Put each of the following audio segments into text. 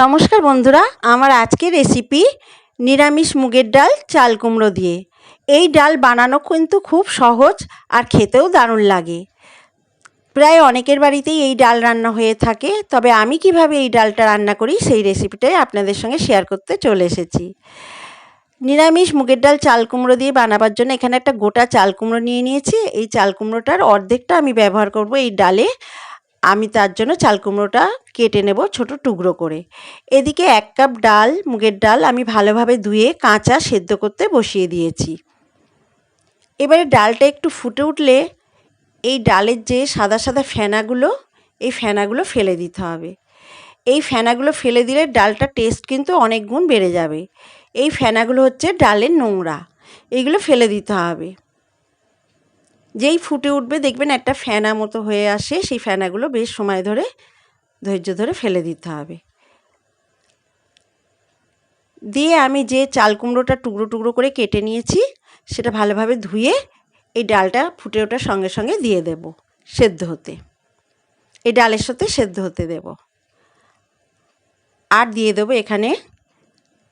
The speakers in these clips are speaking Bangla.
নমস্কার বন্ধুরা, আমার আজকের রেসিপি নিরামিষ মুগের ডাল চাল কুমড়ো দিয়ে। এই ডাল বানানো কিন্তু খুব সহজ আর খেতেও দারুণ লাগে। প্রায় অনেকের বাড়িতেই এই ডাল রান্না হয়ে থাকে, তবে আমি কীভাবে এই ডালটা রান্না করি সেই রেসিপিটাই আপনাদের সঙ্গে শেয়ার করতে চলে এসেছি। নিরামিষ মুগের ডাল চাল কুমড়ো দিয়ে বানাবার জন্য এখানে একটা গোটা চাল কুমড়ো নিয়ে নিয়েছি। এই চাল কুমড়োটার অর্ধেকটা আমি ব্যবহার করব এই ডালে। আমি তার জন্য চাল কুমড়োটা কেটে নেব ছোট টুকরো করে। এদিকে এক কাপ ডাল, মুগের ডাল আমি ভালোভাবে ধুয়ে কাঁচা সেদ্ধ করতে বসিয়ে দিয়েছি। এবারে ডালটা একটু ফুটে উঠলে এই ডালের যে সাদা সাদা ফেনাগুলো, এই ফেনাগুলো ফেলে দিতে হবে। এই ফেনাগুলো ফেলে দিলে ডালটা টেস্ট কিন্তু অনেক গুণ বেড়ে যাবে। এই ফেনাগুলো হচ্ছে ডালের নোংরা। এইগুলো ফেলে দিতে হবে। যেই ফুটে উঠবে, দেখবেন একটা ফ্যানা মতো হয়ে আসে, সেই ফ্যানাগুলো বেশ সময় ধরে, ধৈর্য ধরে ফেলে দিতে হবে। দিয়ে আমি যে চাল কুমড়োটা টুকরো টুকরো করে কেটে নিয়েছি, সেটা ভালোভাবে ধুয়ে এই ডালটা ফুটে ওঠার সঙ্গে সঙ্গে দিয়ে দেব, সেদ্ধ হতে। এই ডালের সাথে সেদ্ধ হতে দেব। আর দিয়ে দেবো এখানে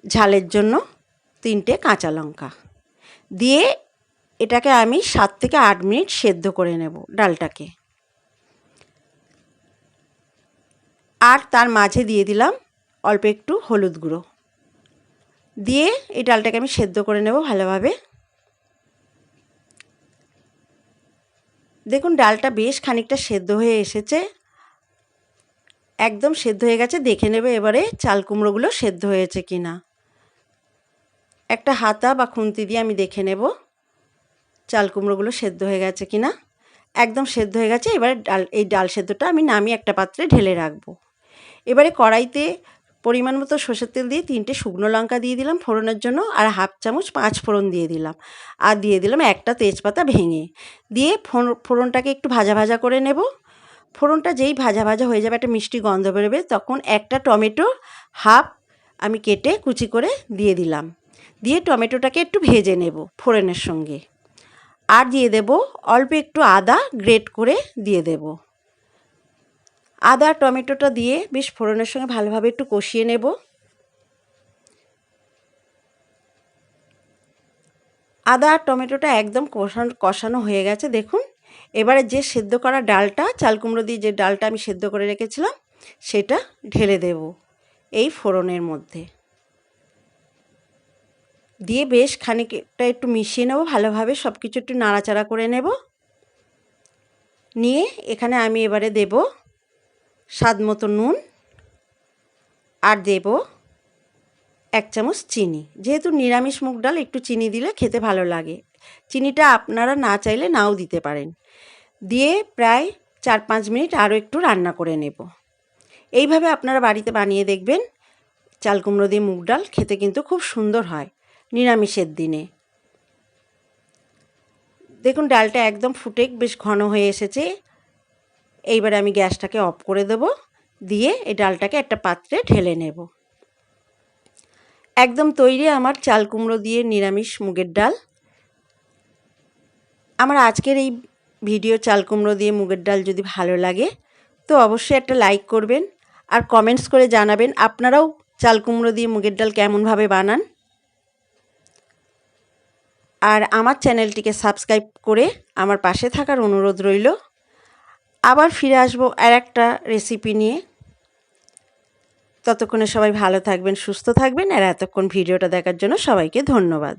ঝালের জন্য তিনটে কাঁচা লঙ্কা। দিয়ে এটাকে আমি সাত থেকে আট মিনিট সেদ্ধ করে নেব ডালটাকে। আর তার মাঝে দিয়ে দিলাম অল্প একটু হলুদ গুঁড়ো। দিয়ে এই ডালটাকে আমি সেদ্ধ করে নেব ভালোভাবে। দেখুন, ডালটা বেশ খানিকটা সেদ্ধ হয়ে এসেছে। একদম সেদ্ধ হয়ে গেছে। দেখে নেবে এবারে চাল কুমড়োগুলো সেদ্ধ হয়েছে কি না একটা হাতা বা খুন্তি দিয়ে আমি দেখে নেব। চাল কুমড়োগুলো সেদ্ধ হয়ে গেছে কি না একদম সেদ্ধ হয়ে গেছে, এবারে ডাল, এই ডাল সেদ্ধটা আমি নামিয়ে একটা পাত্রে ঢেলে রাখব। এবারে কড়াইতে পরিমাণ মতো সর্ষের তেল দিয়ে তিনটে শুকনো লঙ্কা দিয়ে দিলাম ফোড়নের জন্য, আর হাফ চামচ পাঁচ ফোড়ন দিয়ে দিলাম। আর দিয়ে দিলাম একটা তেজপাতা ভেঙে। দিয়ে ফোড়নটাকে একটু ভাজা ভাজা করে নেব। ফোড়নটা যেই ভাজা ভাজা হয়ে যাবে, একটা মিষ্টি গন্ধ বেরোবে, তখন একটা টমেটো হাফ আমি কেটে কুচি করে দিয়ে দিলাম। দিয়ে টমেটোটাকে একটু ভেজে নেব ফোড়নের সঙ্গে। আর দিয়ে দেব অল্প একটু আদা গ্রেট করে দিয়ে দেব। আদা টমেটোটা দিয়ে বেশ ফোড়নের সঙ্গে ভালোভাবে একটু কষিয়ে নেব। আদা আর টমেটোটা একদম কষানো কষানো হয়ে গেছে, দেখুন। এবারে যে সেদ্ধ করা ডালটা, চাল কুমড়ো দিয়ে যে ডালটা আমি সেদ্ধ করে রেখেছিলাম, সেটা ঢেলে দেব এই ফোড়নের মধ্যে। দিয়ে বেশ খানিকটা একটু মিশিয়ে নেব, ভালোভাবে সব কিছু একটু নাড়াচাড়া করে নেব। নিয়ে এখানে আমি এবারে দেব স্বাদ মতো নুন আর দেব এক চামচ চিনি। যেহেতু নিরামিষ মুগ ডাল, একটু চিনি দিলে খেতে ভালো লাগে। চিনিটা আপনারা না চাইলে নাও দিতে পারেন। দিয়ে প্রায় চার পাঁচ মিনিট আরও একটু রান্না করে নেব। এইভাবে আপনারা বাড়িতে বানিয়ে দেখবেন, চাল কুমড়ো দিয়ে মুগ ডাল খেতে কিন্তু খুব সুন্দর হয়। নিরামিষের দিনে। দেখুন, ডালটা একদম ফুটে বেশ ঘন হয়ে এসেছে। এইবার আমি গ্যাসটাকে অফ করে দেব, দিয়ে এই ডালটাকে একটা পাত্রে ঢেলে নেব। একদম তৈরি আমার চাল কুমড়ো দিয়ে নিরামিষ মুগের ডাল। আমার আজকের এই ভিডিও চাল কুমড়ো দিয়ে মুগের ডাল যদি ভালো লাগে, তো অবশ্যই একটা লাইক করবেন আর কমেন্টস করে জানাবেন আপনারাও চাল কুমড়ো দিয়ে মুগের ডাল কেমনভাবে বানান। আর আমার চ্যানেলটিকে সাবস্ক্রাইব করে আমার পাশে থাকার অনুরোধ রইল। আবার ফিরে আসব আর একটা রেসিপি নিয়ে। ততক্ষণে সবাই ভালো থাকবেন, সুস্থ থাকবেন, আর এতক্ষণ ভিডিওটা দেখার জন্য সবাইকে ধন্যবাদ।